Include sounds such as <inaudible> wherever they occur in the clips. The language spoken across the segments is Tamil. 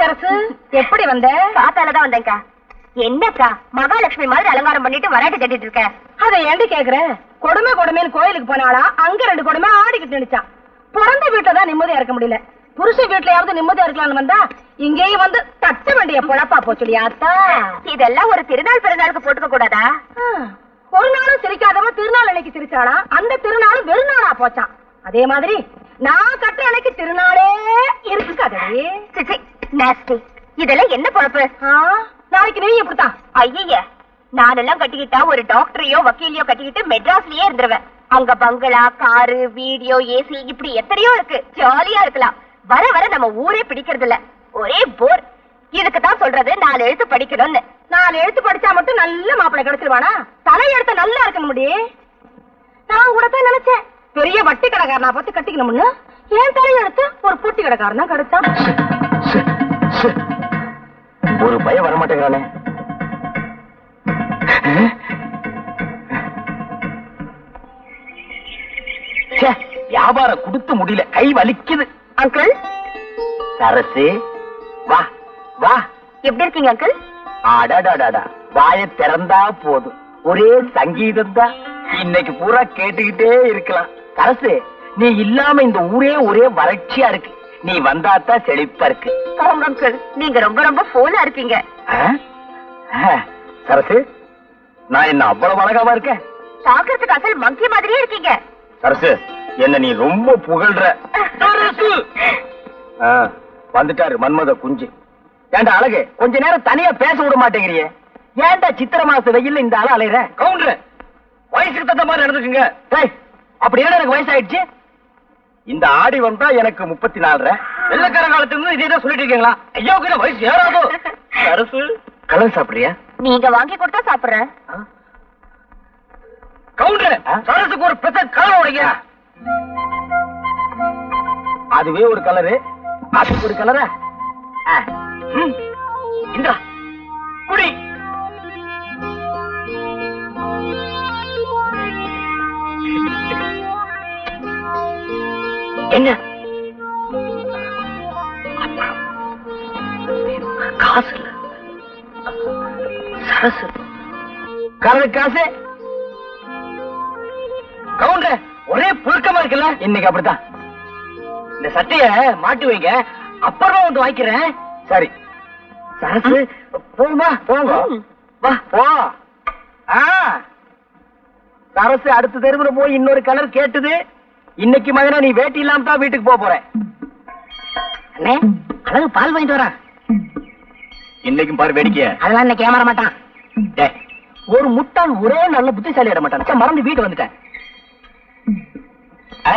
சரசு. எப்படி வந்த? காத்தாலதான் வந்தேன்க்கா. என்னக்கா மகாலட்சுமி மாதிரி அலங்காரம் பண்ணிட்டு வராட்டி கட்டிட்டு இருக்க? அதை ஏண்டி கேக்குற? கொடுமை கொடுமைன்னு கோயிலுக்கு போனாளா? அங்க ரெண்டு கொடுமை ஆடிக்கிட்டு நினைச்சான் பிறந்த வீட்டுல தான் நிம்மதியா இருக்க முடியல. புருஷ வீட்லயாவது நிம்மதியா இருக்கலாம்னு வந்தா இங்கேயும் வந்து தட்ட வேண்டிய பொழப்பா போச்சுடியா அத்தா? இதெல்லாம் ஒரு திருநாள் பிறநாளுக்கு போட்டுக்க கூடாதா? ஒரு நாளும் சிரிக்காதவ திருநாள் அன்னைக்கு சிரிச்சாளா? அந்த திருநாளும் வெறுநாளா போச்சான். அதே மாதிரி நான் கட்டுற அன்னைக்கு திருநாளே இருக்காதடி. சிச்சி நாஸ்டி இதெல்லாம் என்ன பொழப்பு? ஆ, நாளைக்கு நீ இப்படித்தான் ஐய நானெல்லாம் கட்டிக்கிட்டா ஒரு டாக்டரையோ வக்கீலையோ கட்டிக்கிட்டு மெட்ராஸ்லயே இருந்துருவேன். அங்க பங்களா காரு வீடியோ ஏசி இப்படி எத்தனையோ இருக்கு. ஜாலியா இருக்கலாம். வர வர நம்ம ஊரே பிடிக்கிறது இல்ல ஒரே போர். இதுக்கு தான் சொல்றது நாலு எழுத்து படிக்கணும்னு. நாலு எழுத்து படிச்சா மட்டும் நல்ல மாப்பிள்ளை கிடைச்சிருவானா? தலை எழுத்து நல்லா இருக்கணும் முடி. நான் கூட தான் நினைச்சேன். பெரிய வட்டி கடைக்காரனா பார்த்து கட்டிக்கணும்னு. ஏன் தலை எழுத்து ஒரு பொட்டி கடைக்காரன் தான் கிடைச்சான் <laughs> ஒரு பயம் வர மாட்டேங்கிறானே ச்சே, வியாபாரம் கொடுத்து முடியல. கை வலிக்குது. அங்கிள்? சரசு வா வா. எப்படி இருக்கீங்க அங்கிள்? அடடடடா. வாய திறந்தா போதும். ஒரே சங்கீதம் தான். இன்னைக்கு பூரா கேட்டுக்கிட்டே இருக்கலாம். சரசு நீ இல்லாம இந்த ஊரே ஒரே வறட்சியா இருக்கு. நீ வந்தாத்தான் செழிப்பா இருக்கு. அங்கிள் நீங்க ரொம்ப ரொம்ப போனா இருக்கீங்க. சரசு நான் என்ன அவ்வளவு அழகாவா இருக்கேன்? பாக்குறதுக்கு அசல் மங்கி மாதிரியே இருக்கீங்க. சரசு என்ன நீ ரொம்ப புகழ்ற. வந்துட்டாரு மன்மத குஞ்சு. ஏன்டா அழகு கொஞ்ச நேரம் தனியா பேச விட மாட்டேங்கிறியே. ஏன்டா சித்திர மாச வெயில்ல இந்த ஆள அலையற? கவுண்டர் வயசுக்கு தகுந்த மாதிரி நடந்துக்குங்க. டேய் அப்படி என்ன எனக்கு வயசாயிடுச்சு? இந்த ஆடி வந்தா எனக்கு முப்பத்தி நாலு வெள்ளக்கார காலத்துல இருந்து இதே தான் சொல்லிட்டு இருக்கீங்களா? ஐயோ கிட்ட வயசு ஏறாதோ. சரசு கலர் சாப்பிடுறியா? நீங்க வாங்கி கொடுத்தா சாப்பிடுறேன். கவுண்டர் சரசுக்கு ஒரு பெத்த கலர் உடைங்க. அதுவே ஒரு கலரு. அதுக்கு ஒரு கலரா? இந்தா. கலரு காசு. கவுண்டர் ஒரே புழுக்கமா இருக்குல்ல? இன்னைக்கு அப்படித்தான். இந்த சட்டைய மாட்டி வைங்க. அப்புறமா வந்து வாங்கிக்கிறேன் சரி. சரசு போகுமா போங்க. வா. போ. ஆ. சரசு அடுத்த தெருவுல போய் இன்னொரு கலர் கேட்டுது. இன்னைக்கு மகனா நீ வேட்டி இல்லாம தான் வீட்டுக்கு போக போற. அண்ணே அழகு பால் வாங்கிட்டு வரேன் இன்னைக்கும் பாரு வேடிக்கைய. அதெல்லாம் இன்னைக்கு ஏமாற மாட்டான். ஒரு முட்டாள் ஒரே நல்ல புத்திசாலி இட மாட்டான். மறந்து வீட்டு வந்துட்டேன்.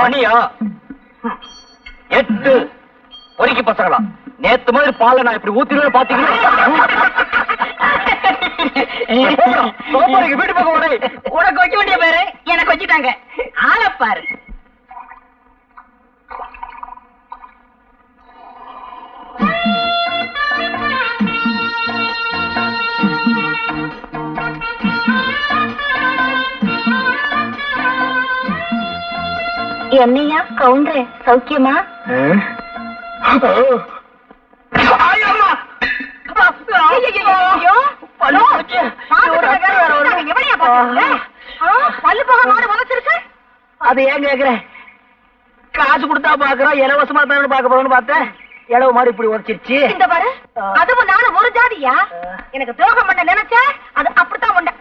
மணியா எட்டு. பொறுக்கி பசங்களா? நேத்து மாதிரி பாலை நான் இப்படி ஊத்திடுவேன் பாத்தீங்களா? <laughs> வீட்டு பக்கம். உனக்கு வைக்க வேண்டிய பேரு எனக்கு வச்சுட்டாங்க. ஆளப்பாரு என்னையா கவுண்டர் சௌக்கியமா? அது ஏன் கேக்குறேன் காசு கொடுத்தா பாக்குறோம் இலவசமா தானே பார்க்க போறோம்னு பார்த்தேன். இளவு மாதிரி இப்படி உரைச்சிருச்சு இந்த பாரு அதுவும் நானும் ஒரு ஜாதியா? எனக்கு துரோகம் பண்ண நினைச்ச அது அப்படித்தான் உண்ட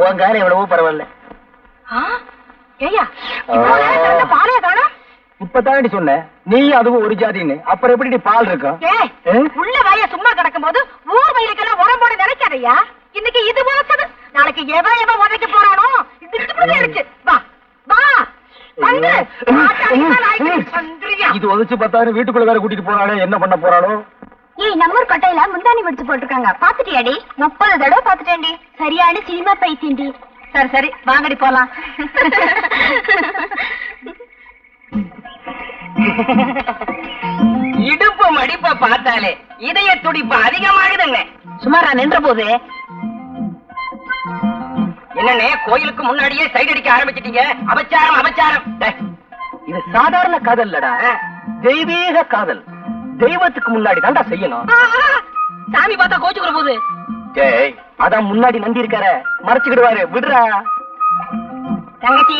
உன் காரம் எவ்வளவோ பரவாயில்ல. ஏய்யா இப்போ நேரத்துல பாலைய காணோம் இப்பதானடி சொன்னேன் நீ அதுவும் ஒரு ஜாதின்னு. அப்புறம் எப்படி பால் இருக்கும்? உள்ள வாய சும்மா கிடக்கும் போது ஊர் வயிறுக்கெல்லாம் உடம்போடு நினைக்காதய்யா. இன்னைக்கு இது உழைச்சது நாளைக்கு எவன் எவன் உதைக்க போறானோ? இருக்கு வா வா? இது உதச்சு பார்த்தாரு வீட்டுக்குள்ள வேற கூட்டிட்டு போறாளே என்ன பண்ண போறாளோ? ஏய் நம்ம கொட்டையில முந்தானி முடிச்சு போட்டிருக்காங்க. பாத்துட்டியாடி முப்பது தடவை பாத்துட்டேன்டி சரியான சினிமா பைத்தியண்டி சரி சரி வாங்கடி போலாம். இடுப்பு மடிப்ப பார்த்தாலே இதய துடிப்பு அதிகமாகுதுங்க. சுமாரா நின்ற போது என்னண்ணே கோயிலுக்கு முன்னாடியே சைடு அடிக்க ஆரம்பிச்சிட்டீங்க? அபச்சாரம் அபச்சாரம். டேய், இது சாதாரண காதல் இல்லடா தெய்வீக காதல். தெய்வத்துக்கு முன்னாடி தான்டா செய்யணும். சாமி பார்த்தா கோச்சுக்கிற போது. அதான் முன்னாடி நந்தி இருக்கார மறைச்சுக்கிடுவாரு. விடுறா. தங்கச்சி.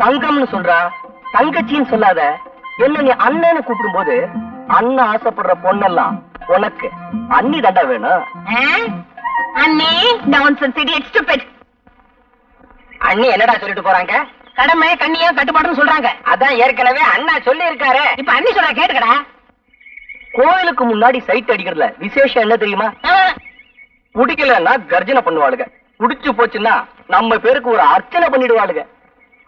தங்கம்னு சொல்றா. தங்கச்சின்னு சொல்லாத. என்ன நீ அண்ணன்னு கூப்பிடும்போது அண்ணன் ஆசைப்படுற பொண்ணெல்லாம் உனக்கு அண்ணி தண்டா வேணும். அண்ணி நான்சென்ஸ் இடியட் ஸ்டூபிட் அண்ணி என்னடா சொல்லிட்டு போறாங்க? கடமை கண்ணியா கட்டுப்பாடுன்னு சொல்றாங்க. அதான் ஏற்கனவே அண்ணா சொல்லி இருக்காரு இப்ப அண்ணி சொல்ற கேட்டுக்கடா. கோயிலுக்கு முன்னாடி சைட் அடிக்கிறதுல விசேஷம் என்ன தெரியுமா? பிடிக்கலன்னா கர்ஜனை பண்ணுவாளுங்க. புடிச்சு போச்சுன்னா நம்ம பேருக்கு ஒரு அர்ச்சனை பண்ணிடுவாளுங்க.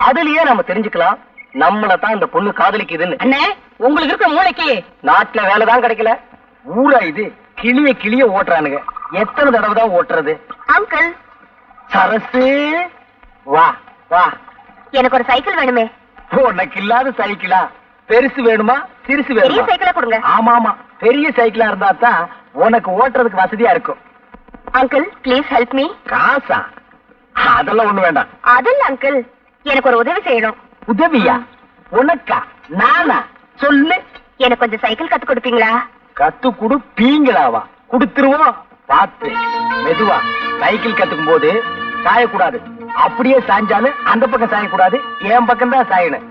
அதுலயே நம்ம தெரிஞ்சுக்கலாம். நம்மள தான் இந்த பொண்ணு காதலிக்குதுன்னு. அண்ணே உங்களுக்கு இருக்க மூளைக்கு? நாட்டுல வேலைதான் கிடைக்கல. ஊரா இது? கிளிய கிளிய ஓட்டுறானுங்க. எத்தனை தடவை தான் ஓட்டுறது? அங்கிள். சரசு. வா வா. எனக்கு ஒரு சைக்கிள் வேணுமே. உனக்கு இல்லாத சைக்கிளா? பெருசு வேணுமா? சிறுசு பெரிய வேணுமா சைக்கிளா கொடுங்க. ஆமா ஆமா பெரிய சைக்கிளா இருந்தா தான் உனக்கு ஓட்டுறதுக்கு வசதியா இருக்கும். அங்கிள் ப்ளீஸ் ஹெல்ப் மீ காசா அதெல்லாம் ஒண்ணு வேண்டாம். அதில்ல அங்கிள் எனக்கு ஒரு உதவி செய்யணும். உதவியா? உனக்கா? நானா? சொல்லு. எனக்கு கொஞ்சம் சைக்கிள் கத்து கொடுப்பீங்களா? கத்து குடு பீங்களாவா குடுத்துருவோம். பார்த்து. மெதுவா. சைக்கிள் கத்துக்கும் போது சாயக்கூடாது. அப்படியே சாஞ்சாலும் அந்த பக்கம் சாயக்கூடாது. என் பக்கம் தான் சாயணும்?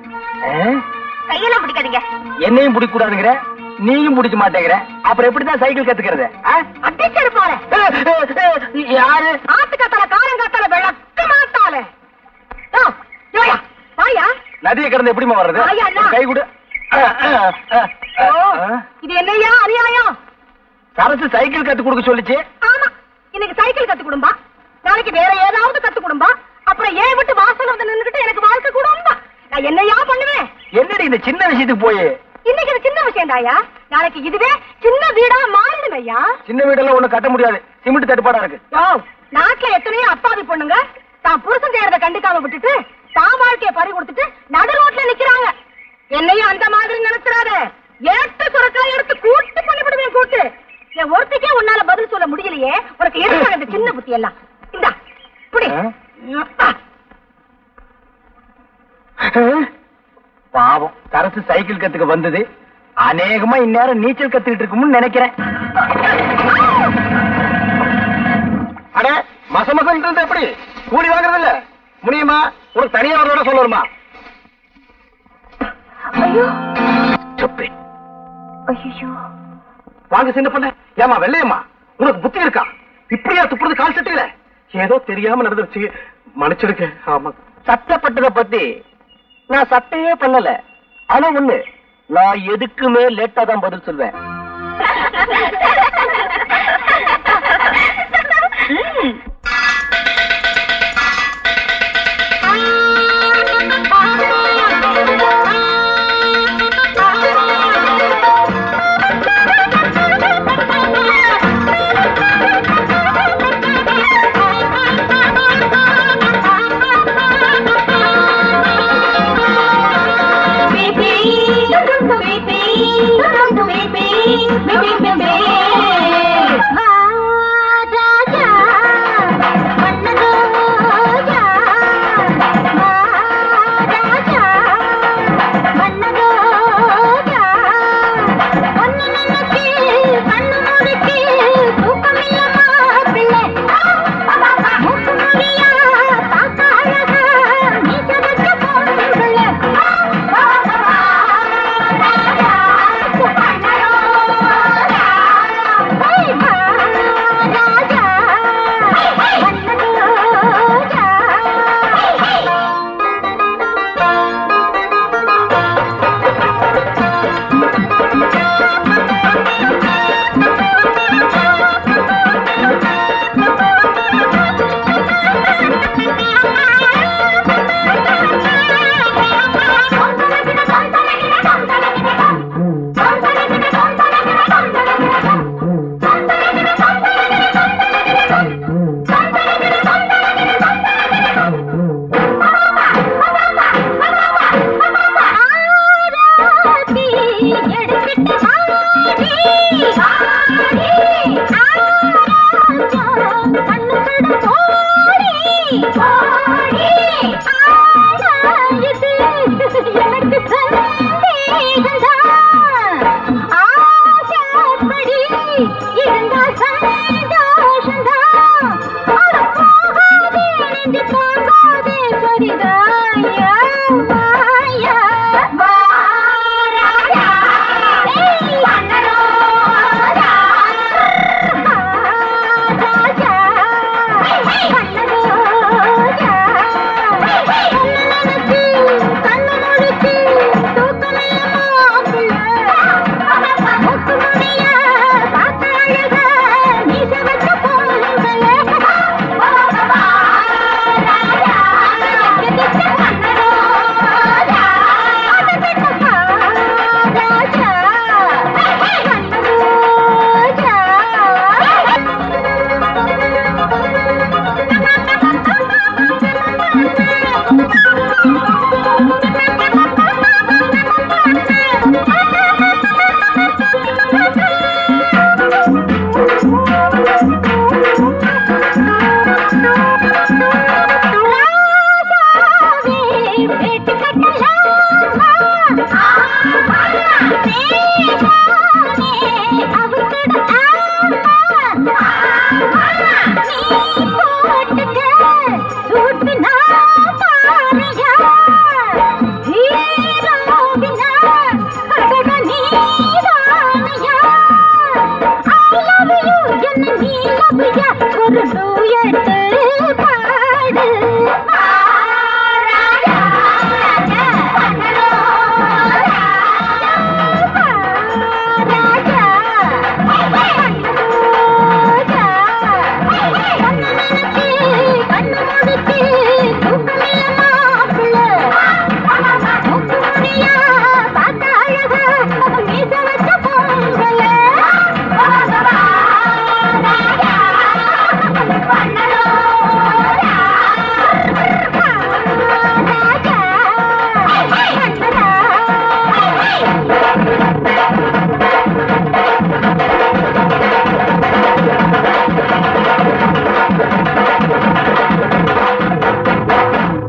கையெல்லாம் பிடிக்காதீங்க. என்னையும் பிடிக்க கூடாதுங்கிற நீயும் பிடிக்க மாட்டேங்கிற? அப்புறம் எப்படிதான் சைக்கிள் கத்துக்கிறது? யாரு? ஆத்துக்கத்தால காரங்காத்தால விளக்க மாட்டாளே வாயா? நதியை கடந்து எப்படிமா வர்றது. கை கொடு. இது என்னையா? அநியாயம் சரசு சைக்கிள் கத்து கொடுக்க சொல்லுச்சு. ஆமா. இன்னைக்கு சைக்கிள் கத்து கொடும்பா. நாளைக்கு வேற ஏதாவது கத்து கொடும்பா. அப்புறம் ஏன் விட்டு வாசல் வந்து நின்னுகிட்டு எனக்கு வாழ்க்கை கொடும்பா. நான் என்னையா பண்ணுவேன்? என்னடி இந்த சின்ன விஷயத்துக்கு போய்? இன்னைக்கு இது சின்ன விஷயம் நாளைக்கு இதுவே சின்ன வீடா மாறிடும் ஐயா சின்ன வீடெல்லாம் ஒண்ணு கட்ட முடியாது. சிமெண்ட் தட்டுப்பாடா இருக்கு. நாட்டுல எத்தனையோ அப்பாவி பொண்ணுங்க தான் புருஷன் செய்யறத கண்டுக்காம விட்டுட்டு தான் வாழ்க்கைய பறி கொடுத்துட்டு நடு ரோட்ல நிக்கிறாங்க. என்னையும் அந்த மாதிரி நினைச்சிடாத. ஏட்டு சுரக்காய் எடுத்து கூட்டு பண்ணிவிடுவேன் கூட்டு. என் ஒருத்திக்கே உன்னால பதில் சொல்ல முடியலையே. உனக்கு எதுக்காக இந்த சின்ன புத்தி எல்லாம்? இந்தா புடி. பாவம் சரசு சைக்கிள் கத்துக்க வந்தது. அநேகமா இந்நேரம் நீச்சல் கத்துக்கிட்டு இருக்கும்னு நினைக்கிறேன். அட மச மசம் இருந்தா எப்படி? கூலி வாங்குறது இல்ல முடியுமா? உனக்கு தனியா வரதோட சொல்லணுமா? ஐயோ. வாங்க சின்ன பண்ண. ஏமா வெள்ளையம்மா? உனக்கு புத்தி இருக்கா? இப்படியா துப்புறது கால் சட்டையில? ஏதோ தெரியாம நடந்துருச்சு. மன்னிச்சிடுங்க. ஆமா. சட்டப்பட்டத பத்தி நான் சட்டையே பண்ணல. ஆனா ஒண்ணு நான் எதுக்குமே லேட்டா தான் பதில் சொல்வேன். <laughs>